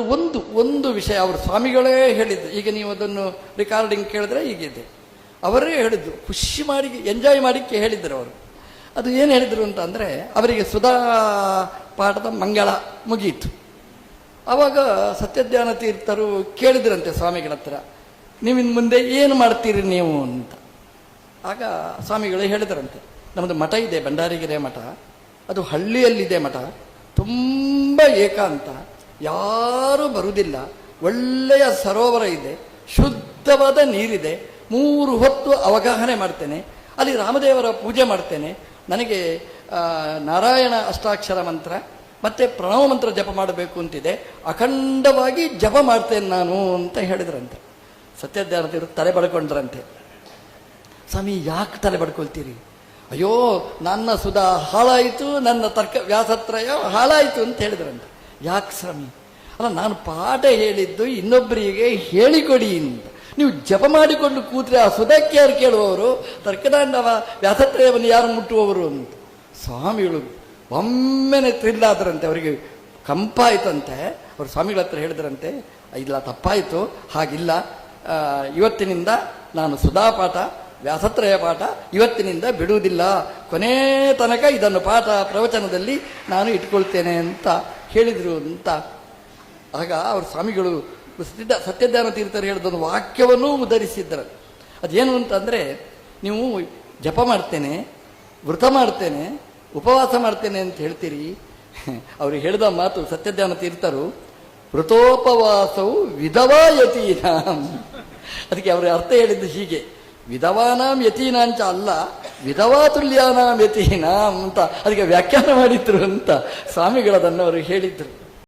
ಒಂದು ಒಂದು ವಿಷಯ ಅವರು ಸ್ವಾಮಿಗಳೇ ಹೇಳಿದ್ದು. ಈಗ ನೀವು ಅದನ್ನು ರೆಕಾರ್ಡಿಂಗ್ ಕೇಳಿದ್ರೆ ಈಗಿದೆ ಅವರೇ ಹೇಳಿದ್ದು, ಖುಷಿ ಮಾಡಿ ಎಂಜಾಯ್ ಮಾಡಿಕ್ಕೆ ಹೇಳಿದ್ದರು ಅವರು. ಅದು ಏನು ಹೇಳಿದರು ಅಂತ ಅಂದರೆ, ಅವರಿಗೆ ಸುಧಾ ಪಾಠದ ಮಂಗಳ ಮುಗಿಯಿತು ಆವಾಗ ಸತ್ಯಜ್ಞಾನ ತೀರ್ಥರು ಕೇಳಿದ್ರಂತೆ ಸ್ವಾಮಿಗಳ ಹತ್ರ, ನೀವು ಇನ್ನು ಮುಂದೆ ಏನು ಮಾಡ್ತೀರಿ ನೀವು? ಅಂತ. ಆಗ ಸ್ವಾಮಿಗಳು ಹೇಳಿದ್ರಂತೆ ನಮ್ಮದು ಮಠ ಇದೆ, ಭಂಡಾರಿಗೆರೆ ಮಠ. ಅದು ಹಳ್ಳಿಯಲ್ಲಿದೆ ಮಠ. ತುಂಬ ಏಕಾಂತ. ಯಾರೂ ಬರುವುದಿಲ್ಲ. ಒಳ್ಳೆಯ ಸರೋವರ ಇದೆ, ಶುದ್ಧವಾದ ನೀರಿದೆ. ಮೂರು ಹೊತ್ತು ಅವಗಾಹನೆ ಮಾಡ್ತೇನೆ. ಅಲ್ಲಿ ರಾಮದೇವರ ಪೂಜೆ ಮಾಡ್ತೇನೆ. ನನಗೆ ನಾರಾಯಣ ಅಷ್ಟಾಕ್ಷರ ಮಂತ್ರ, ಮತ್ತೆ ಪ್ರಣವ ಮಂತ್ರ ಜಪ ಮಾಡಬೇಕು ಅಂತಿದೆ. ಅಖಂಡವಾಗಿ ಜಪ ಮಾಡ್ತೇನೆ ನಾನು ಅಂತ ಹೇಳಿದ್ರಂತೆ. ಸತ್ಯಜ್ಞಾನತಿರು ತಲೆ ಬಡ್ಕೊಂಡ್ರಂತೆ. ಸ್ವಾಮಿ, ಯಾಕೆ ತಲೆ ಬಡ್ಕೊಳ್ತೀರಿ? ಅಯ್ಯೋ, ನನ್ನ ಸುಧಾ ಹಾಳಾಯಿತು, ನನ್ನ ತರ್ಕ, ವ್ಯಾಸತ್ರಯ ಹಾಳಾಯಿತು ಅಂತ ಹೇಳಿದ್ರಂತೆ. ಯಾಕೆ ಸ್ವಾಮಿ? ಅಲ್ಲ, ನಾನು ಪಾಠ ಹೇಳಿದ್ದು ಇನ್ನೊಬ್ಬರಿಗೆ ಹೇಳಿಕೊಡಿ ಅಂತ. ನೀವು ಜಪ ಮಾಡಿಕೊಂಡು ಕೂತ್ರೆ ಆ ಸುಧಕ್ಕೆ ಯಾರು ಕೇಳುವವರು? ತರ್ಕದಾಂಡವ ವ್ಯಾಸತ್ರಯವನ್ನು ಯಾರು ಮುಟ್ಟುವವರು ಅಂತ. ಸ್ವಾಮಿಗಳು ಒಮ್ಮೆನೆ ಥ್ರಿಲ್ಲಾದ್ರಂತೆ ಅವರಿಗೆ ಕಂಪಾಯಿತಂತೆ. ಅವರು ಸ್ವಾಮಿಗಳ ಹತ್ರ ಹೇಳಿದ್ರಂತೆ, ಇಲ್ಲ, ತಪ್ಪಾಯಿತು, ಹಾಗಿಲ್ಲ. ಇವತ್ತಿನಿಂದ ನಾನು ಸುಧಾ ಪಾಠ, ವ್ಯಾಸತ್ರಯ ಪಾಠ ಇವತ್ತಿನಿಂದ ಬಿಡುವುದಿಲ್ಲ. ಕೊನೆ ತನಕ ಇದನ್ನು ಪಾಠ ಪ್ರವಚನದಲ್ಲಿ ನಾನು ಇಟ್ಕೊಳ್ತೇನೆ ಅಂತ ಹೇಳಿದರು ಅಂತ. ಆಗ ಅವ್ರ ಸ್ವಾಮಿಗಳು ಸಿದ್ಧ ಸತ್ಯಜ್ಞಾನ ತೀರ್ಥರು ಹೇಳಿದೊಂದು ವಾಕ್ಯವನ್ನು ಉದರಿಸಿದ್ದರು. ಅದೇನು ಅಂತಂದರೆ, ನೀವು ಜಪ ಮಾಡ್ತೇನೆ ವೃತ ಮಾಡ್ತೇನೆ, ಉಪವಾಸ ಮಾಡ್ತೇನೆ ಅಂತ ಹೇಳ್ತೀರಿ. ಅವರು ಹೇಳಿದ ಮಾತು ಸತ್ಯಜ್ಞಾನ ತೀರ್ಥರು ವೃತೋಪವಾಸವು ವಿಧವಾ ಯತೀನಾಂ. ಅದಕ್ಕೆ ಅವರ ಅರ್ಥ ಹೇಳಿದ್ದು ಹೀಗೆ. ವಿಧವಾನಾಂ ಯತೀನಾಂಚ ಅಲ್ಲ ವಿಧವಾ ತುಲ್ಯಾನ ಅಂತ ಅದಕ್ಕೆ ವ್ಯಾಖ್ಯಾನ ಮಾಡಿದ್ರು ಅಂತ ಸ್ವಾಮಿಗಳದನ್ನು ಅವರು ಹೇಳಿದ್ರು.